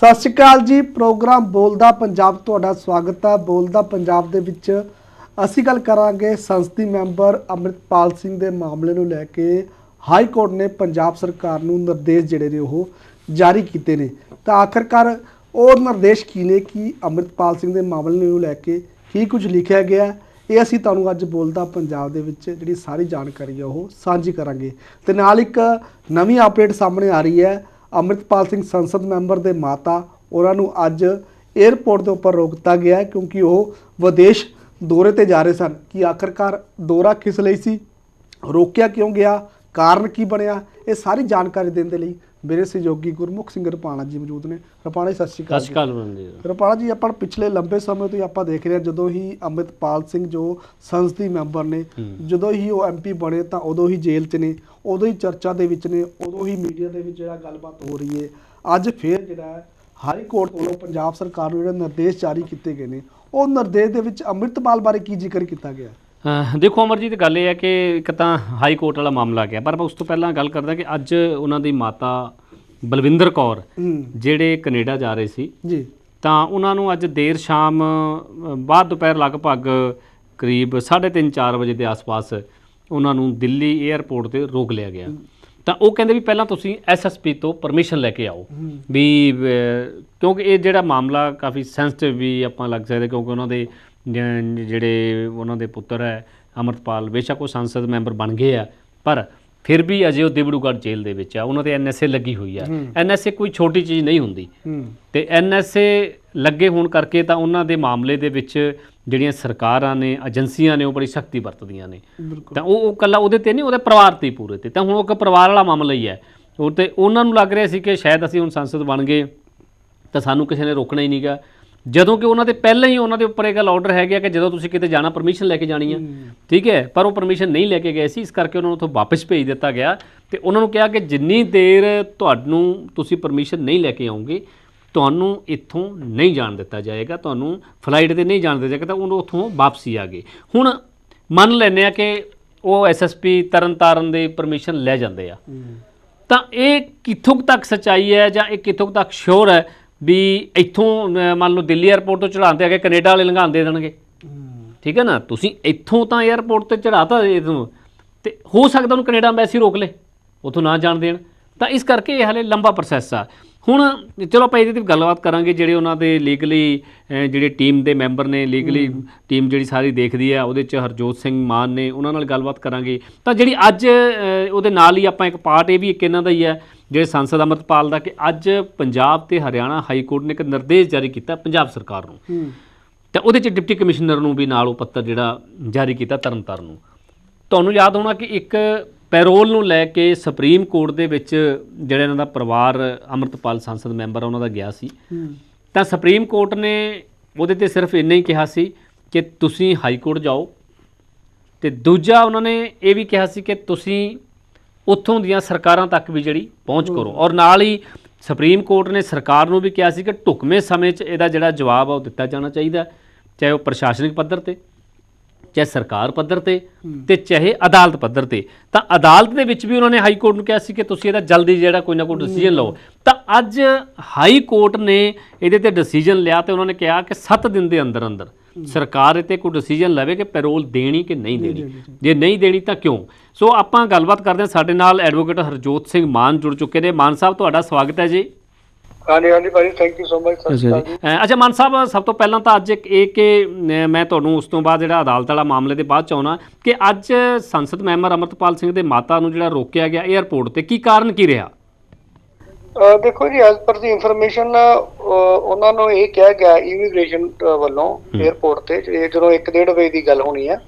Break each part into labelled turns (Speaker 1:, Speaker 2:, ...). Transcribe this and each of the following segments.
Speaker 1: ਸਤਿ ਸ਼੍ਰੀ ਅਕਾਲ ਜੀ, ਪ੍ਰੋਗਰਾਮ ਬੋਲਦਾ ਪੰਜਾਬ ਤੁਹਾਡਾ ਸਵਾਗਤ ਹੈ ਬੋਲਦਾ ਪੰਜਾਬ ਦੇ ਵਿੱਚ ਅਸੀਂ ਗੱਲ ਕਰਾਂਗੇ ਸੰਸਦੀ ਮੈਂਬਰ ਅੰਮ੍ਰਿਤਪਾਲ ਸਿੰਘ ਦੇ ਮਾਮਲੇ ਨੂੰ ਲੈ ਕੇ। ਹਾਈ ਕੋਰਟ ਨੇ ਪੰਜਾਬ ਸਰਕਾਰ ਨੂੰ ਨਿਰਦੇਸ਼ ਜਿਹੜੇ ਨੇ ਉਹ ਜਾਰੀ ਕੀਤੇ ਨੇ। ਤਾਂ ਆਖਰਕਾਰ ਉਹ ਨਿਰਦੇਸ਼ ਕੀ ਨੇ ਕਿ ਅੰਮ੍ਰਿਤਪਾਲ ਸਿੰਘ ਦੇ ਮਾਮਲੇ ਨੂੰ ਲੈ ਕੇ ਕੀ ਕੁਝ ਲਿਖਿਆ ਗਿਆ ਇਹ ਅਸੀਂ ਤੁਹਾਨੂੰ ਅੱਜ ਬੋਲਦਾ ਪੰਜਾਬ ਦੇ ਵਿੱਚ ਜਿਹੜੀ ਸਾਰੀ ਜਾਣਕਾਰੀ ਹੈ ਉਹ ਸਾਂਝੀ ਕਰਾਂਗੇ। ਤੇ ਨਾਲ ਇੱਕ ਨਵੀਂ ਅਪਡੇਟ ਸਾਹਮਣੇ ਆ ਰਹੀ ਹੈ ਅੰਮ੍ਰਿਤਪਾਲ ਸਿੰਘ ਸੰਸਦ ਮੈਂਬਰ ਦੇ ਮਾਤਾ, ਉਹਨਾਂ ਨੂੰ ਅੱਜ 에ਅਰਪੋਰਟ ਦੇ ਉੱਪਰ ਰੋਕ ਦਿੱਤਾ ਗਿਆ ਕਿਉਂਕਿ ਉਹ ਵਿਦੇਸ਼ ਦੌਰੇ ਤੇ ਜਾ ਰਹੇ ਸਨ। ਕਿ ਆਖਰਕਾਰ ਦੌਰਾ ਕਿਸ ਲਈ ਸੀ? ਰੋਕਿਆ ਕਿਉਂ ਗਿਆ? ਕਾਰਨ ਕੀ ਬਣਿਆ? ਇਹ ਸਾਰੀ ਜਾਣਕਾਰੀ ਦੇਣ ਦੇ ਲਈ ਮੇਰੇ ਸਹਿਯੋਗੀ ਗੁਰਮੁਖ ਸਿੰਘ ਰਪਾਣਾ ਜੀ ਮੌਜੂਦ ਨੇ। ਰਪਾਣਾ ਜੀ ਸਤਿ ਸ਼੍ਰੀ
Speaker 2: ਸਤਿ
Speaker 1: ਅਕਾਲ
Speaker 2: ਸ਼੍ਰੀ ਅਕਾਲ ਰਣਜੀਤ
Speaker 1: ਰਪਾਲਾ ਜੀ ਆਪਾਂ ਪਿਛਲੇ ਲੰਬੇ ਸਮੇਂ ਤੋਂ ਆਪਾਂ ਦੇਖ ਰਹੇ ਹਾਂ ਜਦੋਂ ਹੀ ਅੰਮ੍ਰਿਤਪਾਲ ਸਿੰਘ ਜੋ ਸੰਸਦੀ ਮੈਂਬਰ ਨੇ। ਜਦੋਂ ਹੀ ਉਹ ਐਮਪੀ ਬਣੇ ਤਾਂ ਉਦੋਂ ਹੀ ਜੇਲ੍ਹ 'ਚ ਨੇ ਉਦੋਂ ਹੀ ਚਰਚਾ ਦੇ ਵਿੱਚ ਨੇ ਉਦੋਂ ਹੀ ਮੀਡੀਆ ਦੇ ਵਿੱਚ ਜਿਹੜਾ ਗੱਲਬਾਤ ਹੋ ਰਹੀ ਹੈ। ਅੱਜ ਫੇਰ ਜਿਹੜਾ ਹਾਈ ਕੋਰਟ ਵੱਲੋਂ ਪੰਜਾਬ ਸਰਕਾਰ ਨੂੰ ਜਿਹੜੇ ਨਿਰਦੇਸ਼ ਜਾਰੀ ਕੀਤੇ ਗਏ ਨੇ ਉਹ ਨਿਰਦੇਸ਼ ਦੇ ਵਿੱਚ ਅੰਮ੍ਰਿਤਪਾਲ ਬਾਰੇ ਕੀ ਜ਼ਿਕਰ ਕੀਤਾ ਗਿਆ?
Speaker 2: ਦੇਖੋ ਅਮਰਜੀਤ ਗੱਲ ਇਹ ਹੈ ਕਿ ਇੱਕ ਤਾਂ ਹਾਈ ਕੋਰਟ ਵਾਲਾ ਮਾਮਲਾ ਗਿਆ ਪਰ ਮੈਂ ਉਸ ਤੋਂ ਪਹਿਲਾਂ ਗੱਲ ਕਰਦਾ ਕਿ ਅੱਜ ਉਹਨਾਂ ਦੀ ਮਾਤਾ ਬਲਵਿੰਦਰ ਕੌਰ ਜਿਹੜੇ ਕੈਨੇਡਾ ਜਾ ਰਹੇ ਸੀ
Speaker 1: ਜੀ।
Speaker 2: ਤਾਂ ਉਹਨਾਂ ਨੂੰ ਅੱਜ ਦੇਰ ਸ਼ਾਮ ਬਾਅਦ ਦੁਪਹਿਰ ਲਗਭਗ ਕਰੀਬ 3:30 4 ਵਜੇ ਦੇ ਆਸ-ਪਾਸ ਉਹਨਾਂ ਨੂੰ ਦਿੱਲੀ 에ਅਰਪੋਰਟ ਤੇ ਰੋਕ ਲਿਆ ਗਿਆ। ਤਾਂ ਉਹ ਕਹਿੰਦੇ ਵੀ ਪਹਿਲਾਂ ਤੁਸੀਂ ਐਸਐਸਪੀ ਤੋਂ ਪਰਮਿਸ਼ਨ ਲੈ ਕੇ ਆਓ। ਵੀ ਕਿਉਂਕਿ ਇਹ ਜਿਹੜਾ ਮਾਮਲਾ ਕਾਫੀ ਸੈਂਸਿਟਿਵ ਵੀ ਆਪਾਂ ਲੱਗ ਸਕਦੇ ਕਿਉਂਕਿ ਉਹਨਾਂ ਦੇ ਜਿਹੜੇ ਉਹਨਾਂ ਦੇ ਪੁੱਤਰ ਹੈ ਅਮਰਤਪਾਲ ਬੇਸ਼ੱਕ ਉਹ ਸੰਸਦ ਮੈਂਬਰ ਬਣ ਗਏ ਆ ਪਰ ਫਿਰ ਵੀ ਅਜੇ ਉਹ ਦਿਬੜੂਗੜ੍ਹ ਜੇਲ੍ਹ ਦੇ ਵਿੱਚ ਆ ਉਹਨਾਂ ਤੇ ਐਨਐਸਏ ਲੱਗੀ ਹੋਈ ਆ। ਐਨਐਸਏ ਕੋਈ ਛੋਟੀ ਚੀਜ਼ ਨਹੀਂ ਹੁੰਦੀ। ਤੇ ਐਨਐਸਏ ਲੱਗੇ ਹੋਣ ਕਰਕੇ ਤਾਂ ਉਹਨਾਂ ਦੇ ਮਾਮਲੇ ਦੇ ਵਿੱਚ ਜਿਹੜੀਆਂ ਸਰਕਾਰਾਂ ਨੇ ਏਜੰਸੀਆਂ ਨੇ ਉਹ ਬੜੀ ਸਖਤੀ ਵਰਤਦੀਆਂ ਨੇ। ਤਾਂ ਉਹ ਕੱਲਾ ਉਹਦੇ ਤੇ ਨਹੀਂ ਉਹਦੇ ਪਰਿਵਾਰ ਤੇ ਪੂਰੇ ਤੇ। ਤਾਂ ਹੁਣ ਉਹ ਇੱਕ ਪਰਿਵਾਰ ਵਾਲਾ ਮਾਮਲਾ ਹੀ ਹੈ। ਉਹ ਤੇ ਉਹਨਾਂ ਨੂੰ ਲੱਗ ਰਿਹਾ ਸੀ ਕਿ ਸ਼ਾਇਦ ਅਸੀਂ ਹੁਣ ਸੰਸਦ ਬਣ ਗਏ ਤਾਂ ਸਾਨੂੰ ਕਿਸੇ ਨੇ ਰੋਕਣਾ ਹੀ ਨਹੀਂਗਾ ਜਦੋਂ ਕਿ ਉਹਨਾਂ ਦੇ ਪਹਿਲਾਂ ਹੀ ਉਹਨਾਂ ਦੇ ਉੱਪਰ ਇਹ ਗੱਲ ਆਰਡਰ ਹੈ ਗਿਆ ਕਿ ਜਦੋਂ ਤੁਸੀਂ ਕਿਤੇ ਜਾਣਾ ਪਰਮਿਸ਼ਨ ਲੈ ਕੇ ਜਾਣੀ ਆ। ਠੀਕ ਹੈ? ਪਰ ਉਹ ਪਰਮਿਸ਼ਨ ਨਹੀਂ ਲੈ ਕੇ ਗਏ ਸੀ ਇਸ ਕਰਕੇ ਉਹਨਾਂ ਨੂੰ ਉੱਥੋਂ ਵਾਪਸ ਭੇਜ ਦਿੱਤਾ ਗਿਆ ਤੇ ਉਹਨਾਂ ਨੂੰ ਕਿਹਾ ਕਿ ਜਿੰਨੀ ਦੇਰ ਤੁਹਾਨੂੰ ਤੁਸੀਂ ਪਰਮਿਸ਼ਨ ਨਹੀਂ ਲੈ ਕੇ ਆਉਂਗੇ ਤੁਹਾਨੂੰ ਇੱਥੋਂ ਨਹੀਂ ਜਾਣ ਦਿੱਤਾ ਜਾਏਗਾ ਤੁਹਾਨੂੰ ਫਲਾਈਟ ਤੇ ਨਹੀਂ ਜਾਣ ਦਿੱਤਾ ਜਾਏਗਾ ਤਾਂ ਉਹਨੂੰ ਉੱਥੋਂ ਵਾਪਸੀ ਆ ਗਏ। ਹੁਣ ਮੰਨ ਲੈਂਦੇ ਆ ਕਿ ਉਹ ਐਸਐਸਪੀ ਤਰਨਤਾਰਨ ਦੇ ਪਰਮਿਸ਼ਨ ਲੈ ਜਾਂਦੇ ਆ। ਤਾਂ ਇਹ ਕਿੱਥੋਂ ਤੱਕ ਸਚਾਈ ਹੈ ਜਾਂ ਇਹ ਕਿੱਥੋਂ ਤੱਕ ਸ਼ੋਰ ਹੈ? ਵੀ ਇੱਥੋਂ ਮੰਨ ਲਓ ਦਿੱਲੀ 에ਅਰਪੋਰਟ ਤੋਂ ਚੜਾਉਂਦੇ ਆ ਕੇ ਕੈਨੇਡਾ ਵਾਲੇ ਲੰਘਾਉਣ ਦੇ ਦੇਣਗੇ। ਠੀਕ ਹੈ ਨਾ? ਤੁਸੀਂ ਇੱਥੋਂ ਤਾਂ 에ਅਰਪੋਰਟ ਤੇ ਚੜਾਤਾ ਇਹਨੂੰ ਤੇ ਹੋ ਸਕਦਾ ਉਹਨੂੰ ਕੈਨੇਡਾ ਐਮਬੈਸੀ ਰੋਕ ਲੇ ਉਥੋਂ ਨਾ ਜਾਣ ਦੇਣ। ਤਾਂ ਇਸ ਕਰਕੇ ਇਹ ਹਲੇ ਲੰਬਾ ਪ੍ਰੋਸੈਸ ਆ। ਹੁਣ ਚਲੋ ਆਪਾਂ ਇਹਦੇ ਤੇ ਗੱਲਬਾਤ ਕਰਾਂਗੇ ਜਿਹੜੇ ਉਹਨਾਂ ਦੇ ਲੀਗਲੀ ਜਿਹੜੇ ਟੀਮ ਦੇ ਮੈਂਬਰ ਨੇ ਲੀਗਲੀ ਟੀਮ ਜਿਹੜੀ ਸਾਰੀ ਦੇਖਦੀ ਆ ਉਹਦੇ ਚ ਹਰਜੋਤ ਸਿੰਘ ਮਾਨ ਨੇ ਉਹਨਾਂ ਨਾਲ ਗੱਲਬਾਤ ਕਰਾਂਗੇ। ਤਾਂ ਜਿਹੜੀ ਅੱਜ ਉਹਦੇ ਨਾਲ ਹੀ ਆਪਾਂ ਇੱਕ ਪਾਰਟ ਇਹ ਵੀ ਇੱਕ ਇਹਨਾਂ ਦਾ ਹੀ ਹੈ ਜਿਹੜੇ ਸੰਸਦ ਅਮਰਪਾਲ ਦਾ ਕਿ ਅੱਜ ਪੰਜਾਬ ਤੇ ਹਰਿਆਣਾ ਹਾਈ ਕੋਰਟ ਨੇ ਇੱਕ ਨਿਰਦੇਸ਼ ਜਾਰੀ ਕੀਤਾ ਪੰਜਾਬ ਸਰਕਾਰ ਨੂੰ। ਤੇ ਉਹਦੇ ਚ ਡਿਪਟੀ ਕਮਿਸ਼ਨਰ ਨੂੰ ਵੀ ਨਾਲ ਉਹ ਪੱਤਰ ਜਿਹੜਾ ਜਾਰੀ ਕੀਤਾ ਤਰਨਤਾਰਨ ਨੂੰ। ਤੁਹਾਨੂੰ ਯਾਦ ਹੋਣਾ ਕਿ ਇੱਕ ਪੈਰੋਲ ਨੂੰ ਲੈ ਕੇ ਸੁਪਰੀਮ ਕੋਰਟ ਦੇ ਵਿੱਚ ਜਿਹੜਾ ਇਹਨਾਂ ਦਾ ਪਰਿਵਾਰ ਅਮਰਤਪਾਲ ਸੰਸਦ ਮੈਂਬਰ ਉਹਨਾਂ ਦਾ ਗਿਆ ਸੀ। ਤਾਂ ਸੁਪਰੀਮ ਕੋਰਟ ਨੇ ਉਹਦੇ ਤੇ ਸਿਰਫ ਇੰਨਾ ਹੀ ਕਿਹਾ ਸੀ ਕਿ ਤੁਸੀਂ ਹਾਈ ਕੋਰਟ ਜਾਓ। ਤੇ ਦੂਜਾ ਉਹਨਾਂ ਨੇ ਇਹ ਵੀ ਕਿਹਾ ਸੀ ਕਿ ਤੁਸੀਂ ਉੱਥੋਂ ਦੀਆਂ ਸਰਕਾਰਾਂ ਤੱਕ ਵੀ ਜਿਹੜੀ ਪਹੁੰਚ ਕਰੋ। ਔਰ ਨਾਲ ਹੀ ਸੁਪਰੀਮ ਕੋਰਟ ਨੇ ਸਰਕਾਰ ਨੂੰ ਵੀ ਕਿਹਾ ਸੀ ਕਿ ਢੁਕਵੇਂ ਸਮੇਂ 'ਚ ਇਹਦਾ ਜਿਹੜਾ ਜਵਾਬ ਆ ਉਹ ਦਿੱਤਾ ਜਾਣਾ ਚਾਹੀਦਾ। ਚਾਹੇ ਉਹ ਪ੍ਰਸ਼ਾਸਨਿਕ ਪੱਧਰ ਤੇ ਚਾਹੇ ਸਰਕਾਰ ਪੱਧਰ ਤੇ ਤੇ ਚਾਹੇ ਅਦਾਲਤ ਪੱਧਰ ਤੇ। ਤਾਂ ਅਦਾਲਤ ਦੇ ਵਿੱਚ ਵੀ ਉਹਨਾਂ ਨੇ ਹਾਈ ਕੋਰਟ ਨੂੰ ਕਿਹਾ ਸੀ ਕਿ ਤੁਸੀਂ ਇਹਦਾ ਜਲਦੀ ਜਿਹੜਾ ਕੋਈ ਨਾ ਕੋਈ ਡਿਸੀਜਨ ਲਓ। ਤਾਂ ਅੱਜ ਹਾਈ ਕੋਰਟ ਨੇ ਇਹਦੇ ਤੇ ਡਿਸੀਜਨ ਲਿਆ ਤੇ ਉਹਨਾਂ ਨੇ ਕਿਹਾ ਕਿ 7 ਦਿਨ ਦੇ ਅੰਦਰ ਅੰਦਰ ਸਰਕਾਰ ਇਹ ਤੇ ਕੋਈ ਡਿਸੀਜਨ ਲਵੇ ਕਿ ਪੈਰੋਲ ਦੇਣੀ ਕਿ ਨਹੀਂ ਦੇਣੀ। ਜੇ। ਨਹੀਂ ਦੇਣੀ ਤਾਂ ਕਿਉਂ? ਸੋ ਆਪਾਂ ਗੱਲਬਾਤ ਕਰਦੇ ਹਾਂ ਸਾਡੇ ਨਾਲ ਐਡਵੋਕੇਟ ਹਰਜੋਤ ਸਿੰਘ ਮਾਨ ਜੁੜ ਚੁੱਕੇ ਨੇ। ਮਾਨ ਸਾਹਿਬ ਤੁਹਾਡਾ ਸਵਾਗਤ ਹੈ ਜੀ।
Speaker 3: ਹਾਂਜੀ ਹਾਂਜੀ ਭਾਜੀ ਥੈਂਕ ਯੂ ਸੋ ਮਚ ਸਤਿ ਸ਼੍ਰੀ
Speaker 2: ਅੱਛਾ ਮਾਨ ਸਾਹਿਬ ਸਭ ਤੋਂ ਪਹਿਲਾਂ ਤਾਂ ਅੱਜ ਇੱਕ ਇਹ ਕਿ ਮੈਂ ਤੁਹਾਨੂੰ ਉਸ ਤੋਂ ਬਾਅਦ ਜਿਹੜਾ ਅਦਾਲਤ ਵਾਲਾ ਮਾਮਲੇ ਦੇ ਬਾਅਦ ਚ ਆਉਣਾ ਕਿ ਅੱਜ ਸੰਸਦ ਮੈਂਬਰ ਅਮਰਤਪਾਲ ਸਿੰਘ ਦੇ ਮਾਤਾ ਨੂੰ ਜਿਹੜਾ ਰੋਕਿਆ ਗਿਆ 에ਅਰਪੋਰਟ ਤੇ ਕੀ ਕਾਰਨ ਕੀ ਰਿਹਾ?
Speaker 3: ਦੇਖੋ ਜੀ ਐਜ਼ ਪਰ ਦੀ ਇਨਫੋਰਮੇਸ਼ਨ ਉਹਨਾਂ ਨੂੰ ਇਹ ਕਿਹਾ ਗਿਆ ਇਮੀਗ੍ਰੇਸ਼ਨ ਵੱਲੋਂ 에ਅਰਪੋਰਟ ਤੇ ਇਹ ਜਦੋਂ 1.5 ਵਜੇ ਦੀ ਗੱਲ ਹੋਣੀ ਹੈ।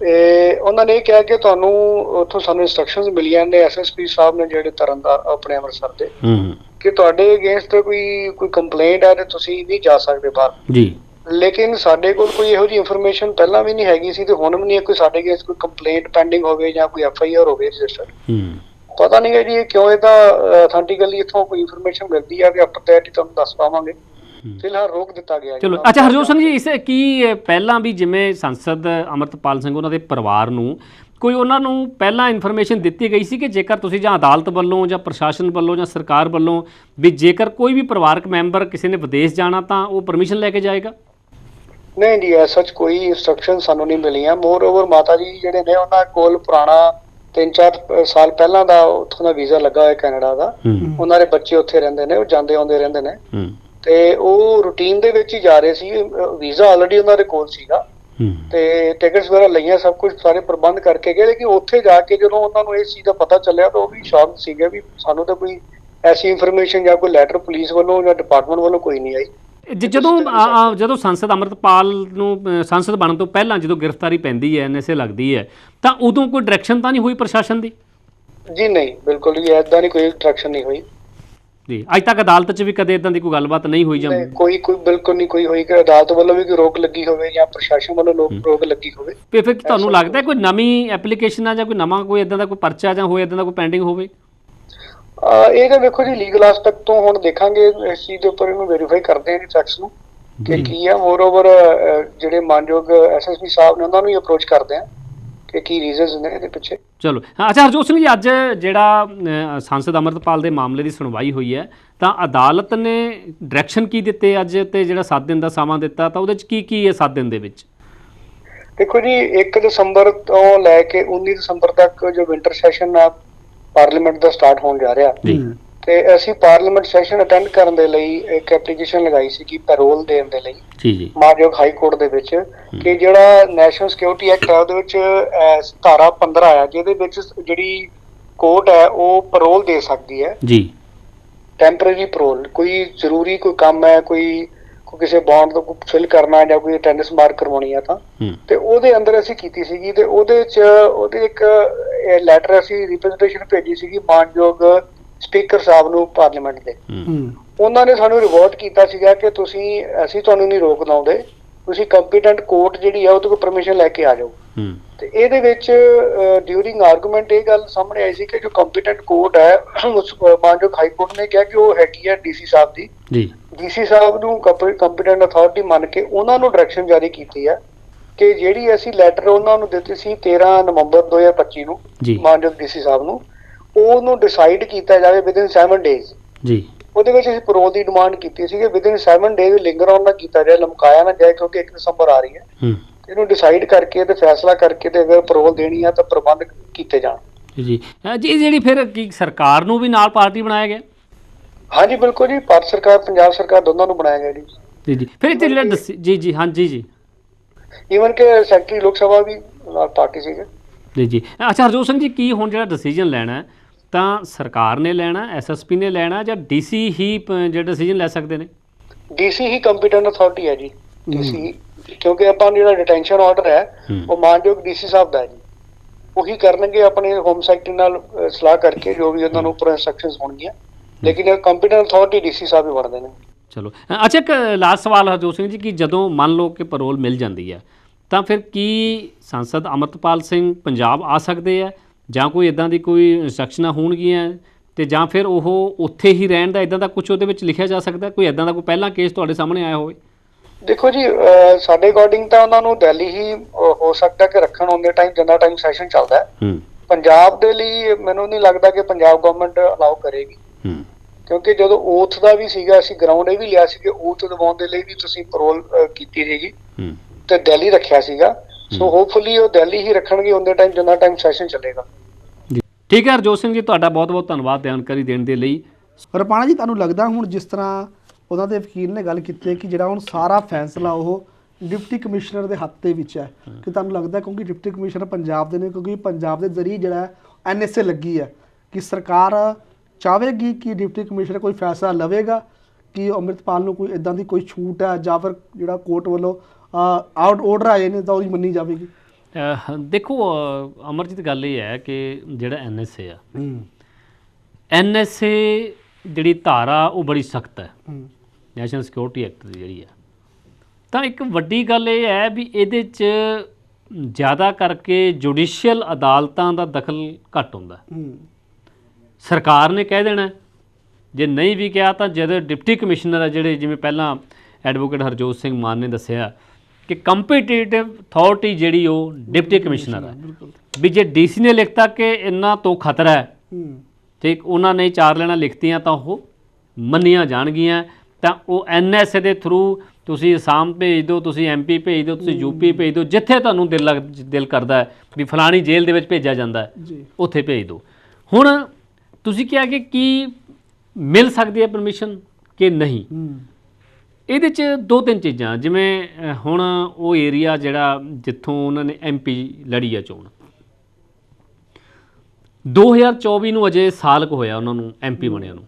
Speaker 3: ਤੇ ਉਹਨਾਂ ਨੇ ਇਹ ਕਿਹਾ ਕਿ ਤੁਹਾਨੂੰ ਉੱਥੋਂ ਸਾਨੂੰ ਇਨਸਟਰਕਸ਼ਨਸ ਮਿਲੀਆਂ ਨੇ ਐਸਐਸਪੀ ਸਾਹਿਬ ਨੇ ਜਿਹੜੇ ਤਰਨਤਾਰ ਆਪਣੇ ਅੰਮ੍ਰਿਤਸਰ ਦੇ ਕਿ ਤੁਹਾਡੇ ਅਗੇਂਸਟ ਕੋਈ ਕੋਈ ਕੰਪਲੇਂਟ ਹੈ ਤੇ ਤੁਸੀਂ ਨਹੀਂ ਜਾ ਸਕਦੇ ਬਾਹਰ।
Speaker 2: ਜੀ।
Speaker 3: ਲੇਕਿਨ ਸਾਡੇ ਕੋਲ ਕੋਈ ਇਹੋ ਜਿਹੀ ਇਨਫੋਰਮੇਸ਼ਨ ਪਹਿਲਾਂ ਵੀ ਨਹੀਂ ਹੈਗੀ ਸੀ ਤੇ ਹੁਣ ਵੀ ਨਹੀਂ ਕੋਈ ਸਾਡੇ ਅਗੇਂਸਟ ਕੋਈ ਕੰਪਲੇਂਟ ਪੈਂਡਿੰਗ ਹੋਵੇ ਜਾਂ ਕੋਈ ਐਫ ਆਈ ਆਰ ਹੋਵੇ ਰਜਿਸਟਰ
Speaker 2: ਹੂੰ।
Speaker 3: ਪਤਾ ਨਹੀਂ ਹੈ ਜੀ ਇਹ ਕਿਉਂ ਇਹਦਾ ਅਥੈਂਟਿਕਲੀ ਇਥੋਂ ਕੋਈ ਇਨਫੋਰਮੇਸ਼ਨ ਮਿਲਦੀ ਹੈ ਕਿ ਆਫਟਰ ਦੈਟ ਹੀ ਤੁਹਾਨੂੰ ਦੱਸ ਪਾਵਾਂਗੇ। ਫਿਲਹਾਲ ਰੋਕ ਦਿੱਤਾ ਗਿਆ
Speaker 2: ਚਲੋ ਅੱਛਾ ਹਰਜੋਤ ਸਿੰਘ ਜੀ ਇਸ ਕੀ ਪਹਿਲਾਂ ਵੀ ਜਿਵੇਂ ਸੰਸਦ ਅਮਰਤਪਾਲ ਸਿੰਘ ਉਹਨਾਂ ਦੇ ਪਰਿਵਾਰ ਨੂੰ ਕੋਈ ਉਹਨਾਂ ਨੂੰ ਪਹਿਲਾਂ ਇਨਫੋਰਮੇਸ਼ਨ ਦਿੱਤੀ ਗਈ ਸੀ ਕਿ ਜੇਕਰ ਤੁਸੀਂ ਜਾਂ ਅਦਾਲਤ ਵੱਲੋਂ ਜਾਂ ਪ੍ਰਸ਼ਾਸਨ ਵੱਲੋਂ ਜਾਂ ਸਰਕਾਰ ਵੱਲੋਂ ਵੀ ਜੇਕਰ ਕੋਈ ਵੀ ਪਰਿਵਾਰਕ ਮੈਂਬਰ ਕਿਸੇ ਨੇ ਵਿਦੇਸ਼ ਜਾਣਾ ਤਾਂ ਉਹ ਪਰਮਿਸ਼ਨ ਲੈ ਕੇ ਜਾਏਗਾ?
Speaker 3: ਨਹੀਂ ਜੀ ਐਸਾ ਕੋਈ ਇਨਸਟਰਕਸ਼ਨ ਸਾਨੂੰ ਨਹੀਂ ਮਿਲੀਆਂ। ਮੋਰ ਓਵਰ ਮਾਤਾ ਜੀ ਜਿਹੜੇ ਨੇ ਉਹਨਾਂ ਕੋਲ ਪੁਰਾਣਾ 3-4 ਸਾਲ ਪਹਿਲਾਂ ਦਾ ਉੱਥੋਂ ਦਾ ਵੀਜ਼ਾ ਲੱਗਾ ਹੋਇਆ ਕੈਨੇਡਾ ਦਾ। ਉਹਨਾਂ ਦੇ ਬੱਚੇ ਉੱਥੇ ਰਹਿੰਦੇ ਨੇ ਉਹ ਜਾਂਦੇ ਆਉਂਦੇ ਰਹਿੰਦੇ ਨੇ। ਤੇ ਉਹ ਰੂਟੀਨ ਦੇ ਵਿੱਚ ਹੀ ਜਾ ਰਹੇ ਸੀ। ਵੀਜ਼ਾ ਆਲਰੇਡੀ ਉਹਨਾਂ ਦੇ ਕੋਲ ਸੀਗਾ। ਤੇ ਟਿਕਟਸ ਵਗੈਰਾ ਲਈਆਂ ਸਭ ਕੁਝ ਸਾਰੇ ਪ੍ਰਬੰਧ ਕਰਕੇ ਗਏ। ਲੇਕਿਨ ਉੱਥੇ ਜਾ ਕੇ ਜਦੋਂ ਉਹਨਾਂ ਨੂੰ ਇਸ ਚੀਜ਼ ਦਾ ਪਤਾ ਚੱਲਿਆ ਤਾਂ ਉਹ ਵੀ ਸ਼ੌਕ ਸੀਗੇ ਵੀ ਸਾਨੂੰ ਤਾਂ ਕੋਈ ਐਸੀ ਇਨਫੋਰਮੇਸ਼ਨ ਜਾਂ ਕੋਈ ਲੈਟਰ ਪੁਲਿਸ ਵੱਲੋਂ ਜਾਂ ਡਿਪਾਰਟਮੈਂਟ ਵੱਲੋਂ ਕੋਈ ਨਹੀਂ ਆਈ।
Speaker 2: ਜਦੋਂ ਜਦੋਂ ਸੰਸਦ ਅੰਮ੍ਰਿਤਪਾਲ ਨੂੰ ਸੰਸਦ ਬਣਨ ਤੋਂ ਪਹਿਲਾਂ ਜਦੋਂ ਗ੍ਰਿਫਤਾਰੀ ਪੈਂਦੀ ਹੈ ਐਨਐਸਏ ਲੱਗਦੀ ਹੈ ਤਾਂ ਉਦੋਂ ਕੋਈ ਡਾਇਰੈਕਸ਼ਨ ਤਾਂ ਨਹੀਂ ਹੋਈ ਪ੍ਰਸ਼ਾਸਨ ਦੀ?
Speaker 3: ਜੀ ਨਹੀਂ ਬਿਲਕੁਲ ਵੀ ਐਦਾਂ ਨਹੀਂ ਕੋਈ ਇੰਟਰੈਕਸ਼ਨ ਨਹੀਂ ਹੋਈ।
Speaker 2: ਜੀ ਅੱਜ ਤੱਕ ਅਦਾਲਤ 'ਚ ਵੀ ਕਦੇ ਇਦਾਂ ਦੀ ਕੋਈ ਗੱਲਬਾਤ ਨਹੀਂ ਹੋਈ ਜਾਂ
Speaker 3: ਕੋਈ ਕੋਈ ਬਿਲਕੁਲ ਨਹੀਂ ਕੋਈ ਹੋਈ ਕਿ ਅਦਾਲਤ ਵੱਲੋਂ ਵੀ ਕੋਈ ਰੋਕ ਲੱਗੀ ਹੋਵੇ ਜਾਂ ਪ੍ਰਸ਼ਾਸਨ ਵੱਲੋਂ ਲੋਕ ਰੋਕ ਲੱਗੀ ਹੋਵੇ।
Speaker 2: ਫਿਰ ਤੁਹਾਨੂੰ ਲੱਗਦਾ ਕੋਈ ਨਵੀਂ ਐਪਲੀਕੇਸ਼ਨ ਆ ਜਾਂ ਕੋਈ ਨਵਾਂ ਕੋਈ ਇਦਾਂ ਦਾ ਕੋਈ ਪਰਚਾ ਜਾਂ ਹੋਏ ਇਦਾਂ ਦਾ ਕੋਈ ਪੈਂਡਿੰਗ ਹੋਵੇ?
Speaker 3: ਇਹ ਤਾਂ ਵੇਖੋ ਜੀ ਲੀਗਲ ਐਸਪੈਕਟ ਤੋਂ ਹੁਣ ਦੇਖਾਂਗੇ ਇਸ ਚੀਜ਼ ਦੇ ਉੱਪਰ ਇਹਨੂੰ ਵੈਰੀਫਾਈ ਕਰਦੇ ਹਾਂ ਫੈਕਟਸ ਨੂੰ ਕਿ ਕੀ ਹੈ ਮੋਰ ਓਵਰ ਜਿਹੜੇ ਮਾਨਯੋਗ ਐਸਐਸਪੀ ਸਾਹਿਬ ਨੇ ਉਹਨਾਂ ਨੂੰ ਹੀ ਅਪਰੋਚ ਕਰਦੇ ਆ ਕਿ ਕੀ ਰੀਜ਼ਨਸ ਨੇ ਇਹਦੇ ਪਿੱਛੇ।
Speaker 2: ਚਲੋ। ਹਾਂ, ਅੱਛਾ ਹਰਜੋਤ ਸਿੰਘ ਜੀ ਅੱਜ ਜਿਹੜਾ ਸੰਸਦ ਅੰਮ੍ਰਿਤਪਾਲ ਦੇ ਮਾਮਲੇ ਦੀ ਸੁਣਵਾਈ ਹੋਈ ਹੈ ਤਾਂ ਅਦਾਲਤ ਨੇ ਡਾਇਰੈਕਸ਼ਨ ਕੀ ਦਿੱਤੇ ਅੱਜ ਤੇ ਜਿਹੜਾ 7 ਦਿਨ ਦਾ ਸਮਾਂ ਦਿੱਤਾ ਤਾਂ ਉਹਦੇ 'ਚ ਕੀ ਕੀ ਹੈ 7 ਦਿਨ ਦੇ ਵਿੱਚ?
Speaker 3: ਦੇਖੋ ਜੀ 1 ਦਸੰਬਰ ਤੋਂ ਲੈ ਕੇ 19 ਦਸੰਬਰ ਤੱਕ ਜੋ ਵਿੰਟਰ ਸੈਸ਼ਨ ਆ ਪਾਰਲੀਮੈਂਟ ਦਾ ਸਟਾਰਟ ਹੋਣ ਜਾ ਰਿਹਾ।
Speaker 2: ਜੀ।
Speaker 3: ਤੇ ਅਸੀਂ ਪਾਰਲੀਮੈਂਟ ਸੈਸ਼ਨ ਅਟੈਂਡ ਕਰਨ ਦੇ ਲਈ ਇੱਕ ਐਪਲੀਕੇਸ਼ਨ ਲਗਾਈ ਸੀ ਕਿ ਪੈਰੋਲ ਦੇਣ ਦੇ ਲਈ
Speaker 2: ਜੀ ਜੀ।
Speaker 3: ਮਾਨਯੋਗ ਹਾਈ ਕੋਰਟ ਦੇ ਵਿੱਚ ਕਿ ਜਿਹੜਾ ਨੈਸ਼ਨਲ ਸਿਕਿਉਰਿਟੀ ਐਕਟ ਹੈ ਉਹਦੇ ਵਿੱਚ ਧਾਰਾ 15 ਆ ਜਿਹਦੇ ਵਿੱਚ ਜਿਹੜੀ ਕੋਰਟ ਹੈ ਉਹ ਪੈਰੋਲ ਦੇ ਸਕਦੀ ਹੈ।
Speaker 2: ਜੀ।
Speaker 3: ਟੈਂਪਰੇਰੀ ਪੈਰੋਲ ਕੋਈ ਜ਼ਰੂਰੀ ਕੋਈ ਕੰਮ ਹੈ ਕੋਈ ਕੋਈ ਕਿਸੇ ਬੌਂਡ ਤੋਂ ਫਿਲ ਕਰਨਾ ਜਾਂ ਕੋਈ ਅਟੈਂਡੈਂਸ ਮਾਰਕ ਕਰਵਾਉਣੀ ਆ ਤਾਂ ਤੇ ਉਹਦੇ ਅੰਦਰ ਅਸੀਂ ਕੀਤੀ ਸੀਗੀ ਤੇ ਉਹਦੇ ਚ ਉਹਦੇ ਇੱਕ ਲੈਟਰ ਅਸੀਂ ਰਿਪਰੈਜ਼ੈਂਟੇਸ਼ਨ ਭੇਜੀ ਸੀਗੀ ਮਾਨਯੋਗ ਸਪੀਕਰ ਸਾਹਿਬ ਨੂੰ ਪਾਰਲੀਮੈਂਟ ਦੇ। ਉਹਨਾਂ ਨੇ ਸਾਨੂੰ ਰਿਵੋਰਟ ਕੀਤਾ ਸੀਗਾ ਕਿ ਤੁਸੀਂ ਅਸੀਂ ਤੁਹਾਨੂੰ ਨਹੀਂ ਰੋਕ ਲਾਉਂਦੇ ਤੁਸੀਂ ਕੰਪੀਟੈਂਟ ਕੋਰਟ ਜਿਹੜੀ ਆ ਉਹਦੇ ਕੋਲ ਪਰਮਿਸ਼ਨ ਲੈ ਕੇ ਆ ਜਾਓ। ਤੇ ਇਹਦੇ ਵਿੱਚ ਡਿਊਰਿੰਗ ਆਰਗੂਮੈਂਟ ਇਹ ਗੱਲ ਸਾਹਮਣੇ ਆਈ ਸੀ ਕਿ ਜੋ ਕੰਪੀਟੈਂਟ ਕੋਰਟ ਹੈ ਉਸ ਮਾਨਯੋਗ ਹਾਈ ਕੋਰਟ ਨੇ ਕਿਹਾ ਕਿ ਉਹ ਹੈਗੀ ਹੈ ਡੀਸੀ ਸਾਹਿਬ ਦੀ।
Speaker 2: ਜੀ।
Speaker 3: ਡੀਸੀ ਸਾਹਿਬ ਨੂੰ ਕੰਪੀਟੈਂਟ ਅਥਾਰਟੀ ਮੰਨ ਕੇ ਉਹਨਾਂ ਨੂੰ ਡਾਇਰੈਕਸ਼ਨ ਜਾਰੀ ਕੀਤੀ ਹੈ ਕਿ ਜਿਹੜੀ ਅਸੀਂ ਲੈਟਰ ਉਹਨਾਂ ਨੂੰ ਦਿੱਤੀ ਸੀ 13 ਨਵੰਬਰ 2025 ਨੂੰ ਮਾਨਯੋਗ ਡੀਸੀ ਸਾਹਿਬ ਨੂੰ ਉਹਨੂੰ ਡਿਸਾਈਡ ਕੀਤਾ ਜਾਵੇ ਵਿਦਿਨ 7 ਡੇਜ਼
Speaker 2: ਜੀ।
Speaker 3: ਉਹਦੇ ਵਿੱਚ ਅਸੀਂ ਪਰੋਲ ਦੀ ਡਿਮਾਂਡ ਕੀਤੀ ਸੀ ਕਿ ਵਿਦਿਨ 7 ਡੇਜ਼ ਲਿੰਗਰ ਆਨ ਨਾ ਕੀਤਾ ਜਾਏ ਲਮਕਾਇਆ ਨਾ ਜਾਏ ਕਿਉਂਕਿ 1 ਦਸੰਬਰ ਆ ਰਹੀ ਹੈ।
Speaker 2: ਹੂੰ।
Speaker 3: ਇਹਨੂੰ ਡਿਸਾਈਡ ਕਰਕੇ ਤੇ ਫੈਸਲਾ ਕਰਕੇ ਤੇ ਅਗਰ ਪਰੋਲ ਦੇਣੀ ਆ ਤਾਂ ਪ੍ਰਬੰਧ ਕੀਤੇ ਜਾਣ।
Speaker 2: ਜੀ ਜੀ। ਜਿਹੜੀ ਫਿਰ ਕੀ ਸਰਕਾਰ ਨੂੰ ਵੀ ਨਾਲ ਪਾਰਟੀ ਬਣਾਇਆ ਗਿਆ?
Speaker 3: ਹਾਂਜੀ ਬਿਲਕੁਲ ਜੀ। ਭਾਰਤ ਸਰਕਾਰ ਪੰਜਾਬ ਸਰਕਾਰ ਦੋਨਾਂ ਨੂੰ ਬਣਾਇਆ ਗਿਆ ਜੀ।
Speaker 2: ਜੀ ਜੀ। ਫਿਰ ਇੱਥੇ ਜਿਹੜਾ ਦੱਸੀ- ਜੀ ਜੀ ਹਾਂ ਜੀ ਜੀ।
Speaker 3: ਈਵਨ ਕਿ ਸੈਕਟਰੀ ਲੋਕ ਸਭਾ ਵੀ ਨਾਲ ਪਾਰਟੀ ਸੀਗੇ
Speaker 2: ਜੀ। ਜੀ ਅੱਛਾ ਹਰਜੋਤ ਸਿੰਘ ਜੀ ਕੀ ਹੁਣ ਜਿਹੜਾ ਡਿਸੀਜਨ ਲੈਣਾ ਹੈ, ਤਾਂ ਸਰਕਾਰ ਨੇ ਲੈਣਾ ਐਸਐਸਪੀ ਨੇ ਲੈਣਾ ਜਾਂ ਡੀਸੀ ਹੀ ਜਿਹੜਾ ਡਿਸੀਜਨ ਲੈ ਸਕਦੇ ਨੇ?
Speaker 3: ਡੀਸੀ ਹੀ ਕੰਪੀਟੈਂਟ ਅਥਾਰਟੀ ਹੈ ਜੀ। ਡੀਸੀ ਕਿਉਂਕਿ ਆਪਾਂ ਜਿਹੜਾ ਡਿਟੈਂਸ਼ਨ ਆਰਡਰ ਹੈ। ਉਹ ਮਾਨਯੋਗ ਡੀਸੀ ਸਾਹਿਬ ਦਾ ਹੈ ਜੀ। ਉਹੀ ਕਰਨਗੇ ਆਪਣੇ ਹੋਮ ਸੈਕਟਰੀ ਨਾਲ ਸਲਾਹ ਕਰਕੇ ਜੋ ਵੀ ਉਹਨਾਂ ਨੂੰ ਉੱਪਰ ਇਨਸਟਰਕਸ਼ਨਸ ਹੋਣਗੀਆਂ। ਲੇਕਿਨ ਕੰਪੀਟੈਂਟ ਅਥਾਰਟੀ ਡੀਸੀ ਸਾਹਿਬ ਹੀ ਬਣਦੇ ਨੇ।
Speaker 2: ਚਲੋ। ਅੱਛਾ ਇੱਕ ਲਾਸਟ ਸਵਾਲ ਹਰਜੋਤ ਸਿੰਘ ਜੀ ਕਿ ਜਦੋਂ ਮੰਨ ਲਓ ਕਿ ਪਰੋਲ ਮਿਲ ਜਾਂਦੀ ਹੈ ਤਾਂ ਫਿਰ ਕੀ ਸੰਸਦ ਅਮਰਤਪਾਲ ਸਿੰਘ ਪੰਜਾਬ ਆ ਸਕਦੇ ਆ ਜਾਂ ਕੋਈ ਇਦਾਂ ਦੀ ਕੋਈ ਇਨਸਟਰਕਸ਼ਨਾਂ ਹੋਣਗੀਆਂ? ਤੇ ਜਾਂ ਫਿਰ ਉਹ ਉੱਥੇ ਹੀ ਰਹਿਣ ਦਾ ਇਦਾਂ ਦਾ ਕੁਝ ਉਹਦੇ ਵਿੱਚ ਲਿਖਿਆ ਜਾ ਸਕਦਾ? ਕੋਈ ਇਦਾਂ ਦਾ ਕੋਈ ਪਹਿਲਾਂ ਕੇਸ ਤੁਹਾਡੇ ਸਾਹਮਣੇ ਆਇਆ ਹੋਵੇ?
Speaker 3: ਦੇਖੋ ਜੀ ਸਾਡੇ ਅਕੋਰਡਿੰਗ ਤਾਂ ਉਹਨਾਂ ਨੂੰ ਦਿੱਲੀ ਹੀ ਹੋ ਸਕਦਾ ਕਿ ਰੱਖਣ ਹੁੰਦੇ ਟਾਈਮ ਜਿੰਨਾ ਟਾਈਮ ਸੈਸ਼ਨ ਚੱਲਦਾ ਹੈ।
Speaker 2: ਹੂੰ।
Speaker 3: ਪੰਜਾਬ ਦੇ ਲਈ ਮੈਨੂੰ ਨਹੀਂ ਲੱਗਦਾ ਕਿ ਪੰਜਾਬ ਗਵਰਨਮੈਂਟ ਅਲਾਉ ਕਰੇਗੀ।
Speaker 2: ਹੂੰ।
Speaker 3: ਕਿਉਂਕਿ ਜਦੋਂ ਓਥ ਦਾ ਵੀ ਸੀਗਾ ਅਸੀਂ ਗਰਾਊਂਡ ਇਹ ਵੀ ਲਿਆ ਸੀ ਕਿ ਓਥ ਦਿਵਾਉਣ ਦੇ ਲਈ ਵੀ ਤੁਸੀਂ ਪਰੋਲ ਕੀਤੀ ਸੀਗੀ।
Speaker 2: ਹੂੰ।
Speaker 3: ਤੇ ਦਿੱਲੀ ਰੱਖਿਆ ਸੀਗਾ। ਸੋ ਹੋਪਫੁਲੀ ਉਹ ਦਿੱਲੀ ਹੀ ਰੱਖਣਗੇ ਉਹਦੇ ਟਾਈਮ ਜਿੰਨਾ ਟਾਈਮ ਸੈਸ਼ਨ ਚੱਲੇਗਾ।
Speaker 2: ਜੀ ਠੀਕ ਹੈ ਹਰਜੋਤ ਸਿੰਘ ਜੀ ਤੁਹਾਡਾ ਬਹੁਤ ਬਹੁਤ ਧੰਨਵਾਦ ਜਾਣਕਾਰੀ ਦੇਣ ਦੇ ਲਈ।
Speaker 1: ਰਪਾਣਾ ਜੀ ਤੁਹਾਨੂੰ ਲੱਗਦਾ ਹੁਣ ਜਿਸ ਤਰ੍ਹਾਂ ਉਹਨਾਂ ਦੇ ਵਕੀਲ ਨੇ ਗੱਲ ਕੀਤੀ ਹੈ ਕਿ ਜਿਹੜਾ ਹੁਣ ਸਾਰਾ ਫੈਸਲਾ ਉਹ ਡਿਪਟੀ ਕਮਿਸ਼ਨਰ ਦੇ ਹੱਥ ਦੇ ਵਿੱਚ ਹੈ ਕਿ ਤੁਹਾਨੂੰ ਲੱਗਦਾ ਕਿਉਂਕਿ ਡਿਪਟੀ ਕਮਿਸ਼ਨਰ ਪੰਜਾਬ ਦੇ ਨੇ ਕਿਉਂਕਿ ਪੰਜਾਬ ਦੇ ਜ਼ਰੀਏ ਜਿਹੜਾ ਐਨਐਸਏ ਲੱਗੀ ਹੈ ਕਿ ਸਰਕਾਰ ਚਾਹੇਗੀ ਕਿ ਡਿਪਟੀ ਕਮਿਸ਼ਨਰ ਕੋਈ ਫੈਸਲਾ ਲਵੇਗਾ ਕਿ ਅੰਮ੍ਰਿਤਪਾਲ ਨੂੰ ਕੋਈ ਇਦਾਂ ਦੀ ਕੋਈ ਛੂਟ ਹੈ ਜਾਂ ਫਿਰ ਜਿਹੜਾ ਕੋਰਟ ਵੱਲੋਂ ਆਊਟ ਆਰਡਰ ਆਏ ਨੇ ਤਾਂ ਉਹਦੀ ਮੰਨੀ ਜਾਵੇਗੀ?
Speaker 2: ਦੇਖੋ ਅਮਰਜੀਤ ਗੱਲ ਇਹ ਹੈ ਕਿ ਜਿਹੜਾ ਐਨਐਸਏ ਆ ਐਨਐਸਏ ਜਿਹੜੀ ਧਾਰਾ ਉਹ ਬੜੀ ਸਖਤ ਹੂੰ। ਨੈਸ਼ਨਲ ਸਿਕਿਉਰਿਟੀ ਐਕਟ ਦੀ ਜਿਹੜੀ ਹੈ ਤਾਂ ਇੱਕ ਵੱਡੀ ਗੱਲ ਇਹ ਹੈ ਵੀ ਇਹਦੇ 'ਚ ਜ਼ਿਆਦਾ ਕਰਕੇ ਜੁਡੀਸ਼ੀਅਲ ਅਦਾਲਤਾਂ ਦਾ ਦਖਲ ਘੱਟ ਹੁੰਦਾ। ਸਰਕਾਰ ਨੇ ਕਹਿ ਦੇਣਾ। ਜੇ ਨਹੀਂ ਵੀ ਕਿਹਾ ਤਾਂ ਜਦੋਂ ਡਿਪਟੀ ਕਮਿਸ਼ਨਰ ਆ ਜਿਹੜੇ ਜਿਵੇਂ ਪਹਿਲਾਂ ਐਡਵੋਕੇਟ ਹਰਜੋਤ ਸਿੰਘ ਮਾਨ ਨੇ ਦੱਸਿਆ ਕਿ ਕੰਪੀਟੀਟਿਵ ਅਥਾਰਟੀ ਜਿਹੜੀ ਉਹ ਡਿਪਟੀ ਕਮਿਸ਼ਨਰ ਹੈ ਵੀ ਜੇ ਡੀਸੀ ਨੇ ਲਿਖਤਾ ਕਿ ਇਹਨਾਂ ਤੋਂ ਖਤਰਾ ਹੂੰ। ਠੀਕ ਉਹਨਾਂ ਨੇ ਚਾਰ ਲੈਣਾ ਲਿਖਤੀਆਂ ਤਾਂ ਉਹ ਮੰਨੀਆਂ ਜਾਣਗੀਆਂ। ਤਾਂ ਉਹ ਐਨਐਸਏ ਦੇ ਥਰੂ ਤੁਸੀਂ ਅਸਾਮ ਭੇਜ ਦਿਓ ਤੁਸੀਂ ਐਮਪੀ ਭੇਜ ਦਿਓ ਤੁਸੀਂ ਯੂਪੀ ਭੇਜ ਦਿਓ ਜਿੱਥੇ ਤੁਹਾਨੂੰ ਦਿਲ ਲੱਗ ਦਿਲ ਕਰਦਾ ਵੀ ਫਲਾਣੀ ਜੇਲ੍ਹ ਦੇ ਵਿੱਚ ਭੇਜਿਆ ਜਾਂਦਾ ਹੈ ਉੱਥੇ ਭੇਜ ਦਿਓ। ਹੁਣ ਤੁਸੀਂ ਕਿਹਾ ਕਿ ਕੀ ਮਿਲ ਸਕਦੀ ਹੈ ਪਰਮਿਸ਼ਨ ਕਿ ਨਹੀਂ? ਇਹਦੇ ਚ ਦੋ ਤਿੰਨ ਚੀਜ਼ਾਂ ਜਿਵੇਂ ਹੁਣ ਉਹ ਏਰੀਆ ਜਿਹੜਾ ਜਿੱਥੋਂ ਉਹਨਾਂ ਨੇ ਐਮਪੀ ਲੜੀ ਆ ਚੋਣ। 2024 ਨੂੰ ਅਜੇ ਸਾਲ ਕੁ ਹੋਇਆ ਉਹਨਾਂ ਨੂੰ ਐਮਪੀ ਬਣਿਆ ਨੂੰ।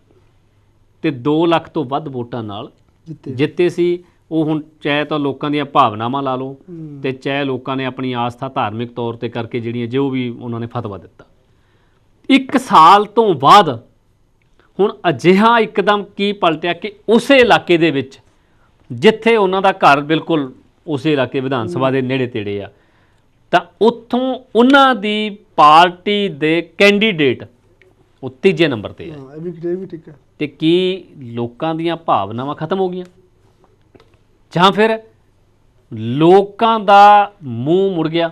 Speaker 2: ਤੇ 2 ਲੱਖ ਤੋਂ ਵੱਧ ਵੋਟਾਂ ਨਾਲ
Speaker 1: ਜਿੱਤੇ।
Speaker 2: ਜਿੱਤੇ ਸੀ। ਉਹ ਹੁਣ ਚਾਹੇ ਤਾਂ ਲੋਕਾਂ ਦੀਆਂ ਭਾਵਨਾਵਾਂ ਲਾ ਲਓ। ਤੇ ਚਾਹੇ ਲੋਕਾਂ ਨੇ ਆਪਣੀ ਆਸਥਾ ਧਾਰਮਿਕ ਤੌਰ ਤੇ ਕਰਕੇ ਜਿਹੜੀਆਂ ਜੋ ਵੀ ਉਹਨਾਂ ਨੇ ਫਤਵਾ ਦਿੱਤਾ। ਇੱਕ ਸਾਲ ਤੋਂ ਬਾਅਦ ਹੁਣ ਅਜਿਹਾ ਇੱਕਦਮ ਕੀ ਪਲਟਿਆ ਕਿ ਉਸੇ ਇਲਾਕੇ ਦੇ ਵਿੱਚ ਜਿੱਥੇ ਉਹਨਾਂ ਦਾ ਘਰ ਬਿਲਕੁਲ ਉਸੇ ਇਲਾਕੇ ਵਿਧਾਨ ਸਭਾ ਦੇ ਨੇੜੇ ਤੇੜੇ ਆ ਤਾਂ ਉੱਥੋਂ ਉਹਨਾਂ ਦੀ ਪਾਰਟੀ ਦੇ ਕੈਂਡੀਡੇਟ ਉਹ ਤੀਜੇ ਨੰਬਰ ਤੇ ਆ।
Speaker 1: ਇਹ ਵੀ ਠੀਕ ਹੈ।
Speaker 2: ਤੇ ਕੀ ਲੋਕਾਂ ਦੀਆਂ ਭਾਵਨਾਵਾਂ ਖਤਮ ਹੋ ਗਈਆਂ? ਜਾਂ ਫਿਰ ਲੋਕਾਂ ਦਾ ਮੂੰਹ ਮੁੜ ਗਿਆ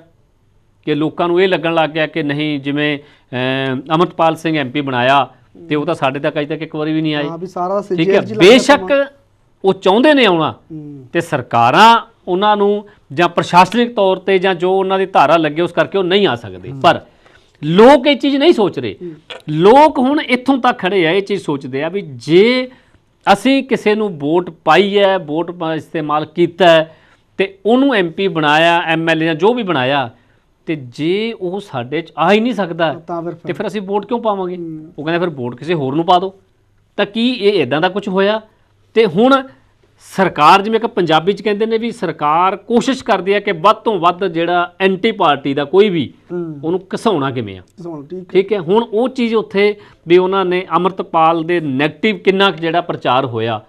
Speaker 2: ਕਿ ਲੋਕਾਂ ਨੂੰ ਇਹ ਲੱਗਣ ਲੱਗ ਗਿਆ ਕਿ ਨਹੀਂ ਜਿਵੇਂ ਅਮ, ਅਮਰਪਾਲ ਸਿੰਘ ਐਮਪੀ ਬਣਾਇਆ ਤੇ ਉਹ ਤਾਂ ਸਾਡੇ ਤੱਕ ਅਜੇ ਤੱਕ ਇੱਕ ਵਾਰੀ ਵੀ ਨਹੀਂ ਆਏ।
Speaker 1: ਹਾਂ ਵੀ ਸਾਰਾ
Speaker 2: ਠੀਕ ਹੈ
Speaker 1: ਜੇਲ੍ਹ 'ਚ ਲੱਗਦਾ
Speaker 2: ਬੇਸ਼ੱਕ। ਉਹ ਚਾਹੁੰਦੇ ਨੇ ਆਉਣਾ ਤੇ ਸਰਕਾਰਾਂ ਉਹਨਾਂ ਨੂੰ ਜਾਂ ਪ੍ਰਸ਼ਾਸਨਿਕ ਤੌਰ ਤੇ ਜਾਂ ਜੋ ਉਹਨਾਂ ਦੀ ਧਾਰਾ ਲੱਗੇ ਉਸ ਕਰਕੇ ਉਹ ਨਹੀਂ ਆ ਸਕਦੇ। ਪਰ ਲੋਕ ਇਹ ਚੀਜ਼ ਨਹੀਂ ਸੋਚ ਰਹੇ। ਲੋਕ ਹੁਣ ਇੱਥੋਂ ਤੱਕ ਖੜੇ ਆ ਇਹ ਚੀਜ਼ ਸੋਚਦੇ ਆ ਵੀ ਜੇ ਅਸੀਂ ਕਿਸੇ ਨੂੰ ਵੋਟ ਪਾਈ ਹੈ ਵੋਟ ਇਸਤੇਮਾਲ ਕੀਤਾ ਤੇ ਉਹਨੂੰ ਐਮਪੀ ਬਣਾਇਆ ਐਮਐਲਏ ਜਾਂ ਜੋ ਵੀ ਬਣਾਇਆ ਤੇ ਜੇ ਉਹ ਸਾਡੇ ਚ ਆ ਹੀ ਨਹੀਂ ਸਕਦਾ
Speaker 1: ਤਾਂ ਫਿਰ
Speaker 2: ਅਸੀਂ ਵੋਟ ਕਿਉਂ ਪਾਵਾਂਗੇ। ਉਹ ਕਹਿੰਦੇ ਫਿਰ ਵੋਟ ਕਿਸੇ ਹੋਰ ਨੂੰ ਪਾ ਦਿਓ। ਤਾਂ ਕੀ ਇਹ ਇਦਾਂ ਦਾ ਕੁਝ ਹੋਇਆ? ਤੇ ਹੁਣ ਸਰਕਾਰ ਜਿਵੇਂ ਕਿ ਪੰਜਾਬੀ ਚ ਕਹਿੰਦੇ ਨੇ ਵੀ ਸਰਕਾਰ ਕੋਸ਼ਿਸ਼ ਕਰਦੀ ਹੈ ਕਿ ਵੱਧ ਤੋਂ ਵੱਧ ਜਿਹੜਾ ਐਂਟੀ ਪਾਰਟੀ ਦਾ ਕੋਈ ਵੀ ਉਹਨੂੰ ਘਸਾਉਣਾ ਕਿਵੇਂ ਆ?
Speaker 1: ਸੁਣ ਠੀਕ ਹੈ।
Speaker 2: ਠੀਕ ਹੈ ਹੁਣ ਉਹ ਚੀਜ਼ ਉੱਥੇ ਵੀ ਉਹਨਾਂ ਨੇ ਅਮਰਤਪਾਲ ਦੇ 네ਗੇਟਿਵ ਕਿੰਨਾ ਕੁ ਜਿਹੜਾ ਪ੍ਰਚਾਰ ਹੋਇਆ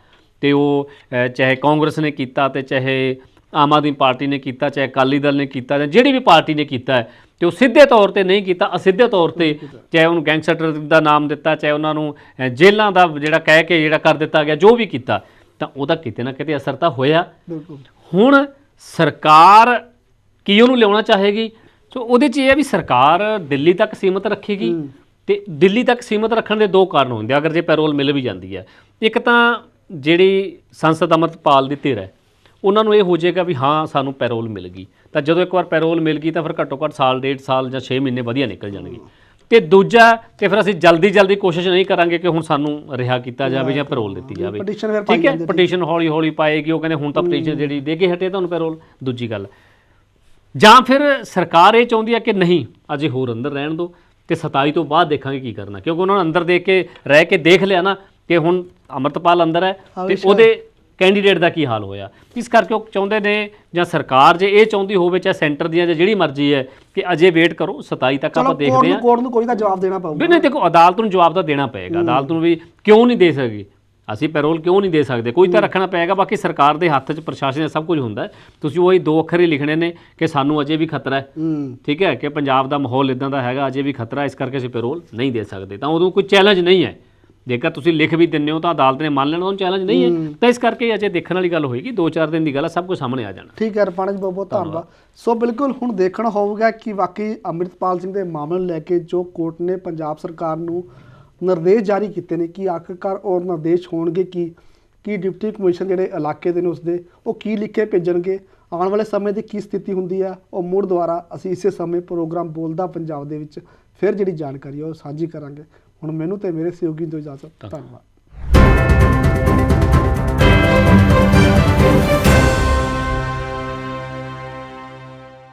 Speaker 2: ਤੇ ਉਹ ਅਹ, ਚਾਹੇ ਕਾਂਗਰਸ ਨੇ ਕੀਤਾ ਤੇ ਚਾਹੇ ਆਮ ਆਦਮੀ ਪਾਰਟੀ ਨੇ ਕੀਤਾ ਚਾਹੇ ਅਕਾਲੀ ਦਲ ਨੇ ਕੀਤਾ ਜਾਂ ਜਿਹੜੀ ਵੀ ਪਾਰਟੀ ਨੇ ਕੀਤਾ ਹੈ, ਤੇ ਉਹ ਸਿੱਧੇ ਤੌਰ ਤੇ ਨਹੀਂ ਕੀਤਾ ਅਸਿੱਧੇ ਤੌਰ ਤੇ ਚਾਹੇ ਉਹਨੂੰ ਗੈਂਗਸਟਰ ਦਾ ਨਾਮ ਦਿੱਤਾ ਚਾਹੇ ਉਹਨਾਂ ਨੂੰ ਅਹ, ਜੇਲ੍ਹਾਂ ਦਾ ਜਿਹੜਾ ਕਹਿ ਕੇ ਜਿਹੜਾ ਕਰ ਦਿੱਤਾ ਗਿਆ ਜੋ ਵੀ ਕੀਤਾ। ਤਾਂ ਉਹਦਾ ਕਿਤੇ ਨਾ ਕਿਤੇ ਅਸਰ ਤਾਂ ਹੋਇਆ।
Speaker 1: ਬਿਲਕੁਲ।
Speaker 2: ਹੁਣ ਸਰਕਾਰ ਕੀ ਉਹਨੂੰ ਲਿਆਉਣਾ ਚਾਹੇਗੀ? ਸੋ ਉਹਦੇ 'ਚ ਇਹ ਹੈ ਵੀ ਸਰਕਾਰ ਦਿੱਲੀ ਤੱਕ ਸੀਮਤ ਰੱਖੇਗੀ। ਤੇ ਦਿੱਲੀ ਤੱਕ ਸੀਮਤ ਰੱਖਣ ਦੇ ਦੋ ਕਾਰਨ ਹੁੰਦੇ ਆ ਅਗਰ ਜੇ ਪੈਰੋਲ ਮਿਲ ਵੀ ਜਾਂਦੀ ਹੈ। ਇੱਕ ਤਾਂ ਜਿਹੜੀ ਸੰਸਦ ਅਮਰਪਾਲ ਦੀ ਧਿਰ ਹੈ ਉਹਨਾਂ ਨੂੰ ਇਹ ਹੋ ਜਾਏਗਾ ਵੀ ਹਾਂ ਸਾਨੂੰ ਪੈਰੋਲ ਮਿਲ ਗਈ। ਤਾਂ ਜਦੋਂ ਇੱਕ ਵਾਰ ਪੈਰੋਲ ਮਿਲ ਗਈ ਤਾਂ ਫਿਰ ਘੱਟੋ ਘੱਟ ਸਾਲ ਡੇਢ ਸਾਲ ਜਾਂ 6 ਮਹੀਨੇ ਵਧੀਆ ਨਿਕਲ ਜਾਣਗੇ। ਤੇ ਦੂਜਾ ਤੇ ਫਿਰ ਅਸੀਂ ਜਲਦੀ ਜਲਦੀ ਕੋਸ਼ਿਸ਼ ਨਹੀਂ ਕਰਾਂਗੇ ਕਿ ਹੁਣ ਸਾਨੂੰ ਰਿਹਾ ਕੀਤਾ ਜਾਵੇ ਜਾਂ ਪੈਰੋਲ ਦਿੱਤੀ ਜਾਵੇ।
Speaker 1: ਫਿਰ
Speaker 2: ਠੀਕ ਹੈ। ਪਟੀਸ਼ਨ ਹੌਲੀ ਹੌਲੀ ਪਾਏਗੀ ਉਹ ਕਹਿੰਦੇ ਹੁਣ ਤਾਂ ਪਟੀਸ਼ਨ ਜਿਹੜੀ ਦੇ ਕੇ ਹਟੇ ਤੁਹਾਨੂੰ ਪੈਰੋਲ ਦੂਜੀ ਗੱਲ ਜਾਂ ਫਿਰ ਸਰਕਾਰ ਇਹ ਚਾਹੁੰਦੀ ਹੈ ਕਿ ਨਹੀਂ ਅਜੇ ਹੋਰ ਅੰਦਰ ਰਹਿਣ ਦਿਓ ਤੇ 27 ਤੋਂ ਬਾਅਦ ਦੇਖਾਂਗੇ ਕੀ ਕਰਨਾ। ਕਿਉਂਕਿ ਉਹਨਾਂ ਨੇ ਅੰਦਰ ਦੇਖ ਕੇ ਰਹਿ ਕੇ ਦੇਖ ਲਿਆ ਨਾ ਕਿ ਹੁਣ ਅਮਰਤਪਾਲ ਅੰਦਰ ਹੈ ਤੇ ਉਹਦੇ ਕੈਂਡੀਡੇਟ ਦਾ ਕੀ ਹਾਲ ਹੋਇਆ? ਇਸ ਕਰਕੇ ਉਹ ਚਾਹੁੰਦੇ ਨੇ ਜਾਂ ਸਰਕਾਰ ਜੇ ਇਹ ਚਾਹੁੰਦੀ ਹੋਵੇ ਚਾਹੇ ਸੈਂਟਰ ਦੀਆਂ ਜਾਂ ਜਿਹੜੀ ਮਰਜ਼ੀ ਹੈ ਕਿ ਅਜੇ ਵੇਟ ਕਰੋ 27 ਤੱਕ ਆਪਾਂ ਦੇਖਦੇ ਹਾਂ।
Speaker 1: ਕੋਰਟ ਨੂੰ ਕੋਈ ਤਾਂ ਜਵਾਬ ਦੇਣਾ ਪਊਗਾ।
Speaker 2: ਨਹੀਂ ਦੇਖੋ ਅਦਾਲਤ ਨੂੰ ਜਵਾਬ ਤਾਂ ਦੇਣਾ ਪਏਗਾ। ਅਦਾਲਤ ਨੂੰ ਵੀ ਕਿਉਂ ਨਹੀਂ ਦੇ ਸਕਦੀ ਅਸੀਂ ਪੈਰੋਲ ਕਿਉਂ ਨਹੀਂ ਦੇ ਸਕਦੇ? ਕੋਈ ਤਾਂ ਰੱਖਣਾ ਪਏਗਾ ਬਾਕੀ ਸਰਕਾਰ ਦੇ ਹੱਥ 'ਚ ਪ੍ਰਸ਼ਾਸਨ ਦਾ ਸਭ ਕੁਝ ਹੁੰਦਾ ਤੁਸੀਂ ਉਹੀ ਦੋ ਅੱਖਰ ਹੀ ਲਿਖਣੇ ਨੇ ਕਿ ਸਾਨੂੰ ਅਜੇ ਵੀ ਖਤਰਾ ਹੂੰ। ਠੀਕ ਹੈ ਕਿ ਪੰਜਾਬ ਦਾ ਮਾਹੌਲ ਇਦਾਂ ਦਾ ਹੈਗਾ ਅਜੇ ਵੀ ਖਤਰਾ ਇਸ ਕਰਕੇ ਅਸੀਂ ਪੈਰੋਲ ਨਹੀਂ ਦੇ ਸਕਦੇ। ਤਾਂ ਉਦੋਂ ਕੋਈ ਚੈਲੰਜ ਨਹੀਂ ਹੈ। ਜੇਕਰ ਤੁਸੀਂ ਲਿਖ ਵੀ ਦਿੰਦੇ ਹੋ ਤਾਂ ਅਦਾਲਤ ਨੇ ਮੰਨ ਲੈਣਾ ਉਹ ਚੈਲੰਜ ਨਹੀਂ ਹੈ। ਤਾਂ ਇਸ ਕਰਕੇ ਅਜੇ ਦੇਖਣ ਵਾਲੀ ਗੱਲ ਹੋਏਗੀ 2-4 ਦਿਨ ਦੀ ਗੱਲ ਹੈ ਸਭ ਕੁਝ ਸਾਹਮਣੇ ਆ ਜਾਣਾ।
Speaker 1: ਠੀਕ ਹੈ ਰਪਾਣਾ ਜੀ ਬਹੁਤ ਬਹੁਤ ਧੰਨਵਾਦ। ਸੋ ਬਿਲਕੁਲ ਹੁਣ ਦੇਖਣਾ ਹੋਊਗਾ ਕਿ ਵਾਕਈ ਅੰਮ੍ਰਿਤਪਾਲ ਸਿੰਘ ਦੇ ਮਾਮਲੇ ਨੂੰ ਲੈ ਕੇ ਜੋ ਕੋਰਟ ਨੇ ਪੰਜਾਬ ਸਰਕਾਰ ਨੂੰ ਨਿਰਦੇਸ਼ ਜਾਰੀ ਕੀਤੇ ਨੇ ਕਿ ਆਖਰਕਾਰ ਉਹ ਨਿਰਦੇਸ਼ ਹੋਣਗੇ ਕਿ ਕੀ ਡਿਪਟੀ ਕਮਿਸ਼ਨ ਜਿਹੜੇ ਇਲਾਕੇ ਦੇ ਨੇ ਉਸਦੇ ਉਹ ਕੀ ਲਿਖ ਕੇ ਭੇਜਣਗੇ ਆਉਣ ਵਾਲੇ ਸਮੇਂ ਦੀ ਕੀ ਸਥਿਤੀ ਹੁੰਦੀ ਆ ਉਹ ਮੁੜ ਦੁਆਰਾ ਅਸੀਂ ਇਸੇ ਸਮੇਂ ਪ੍ਰੋਗਰਾਮ ਬੋਲਦਾ ਪੰਜਾਬ ਦੇ ਵਿੱਚ ਫਿਰ ਜਿਹੜੀ ਜਾਣਕਾਰੀ ਉਹ ਸਾਂਝੀ ਕਰਾਂਗੇ। ਹੁਣ ਮੈਨੂੰ ਤੇ ਮੇਰੇ ਸਹਿਯੋਗੀ ਤੋਂ ਇਜਾਜ਼ਤ ਧੰਨਵਾਦ।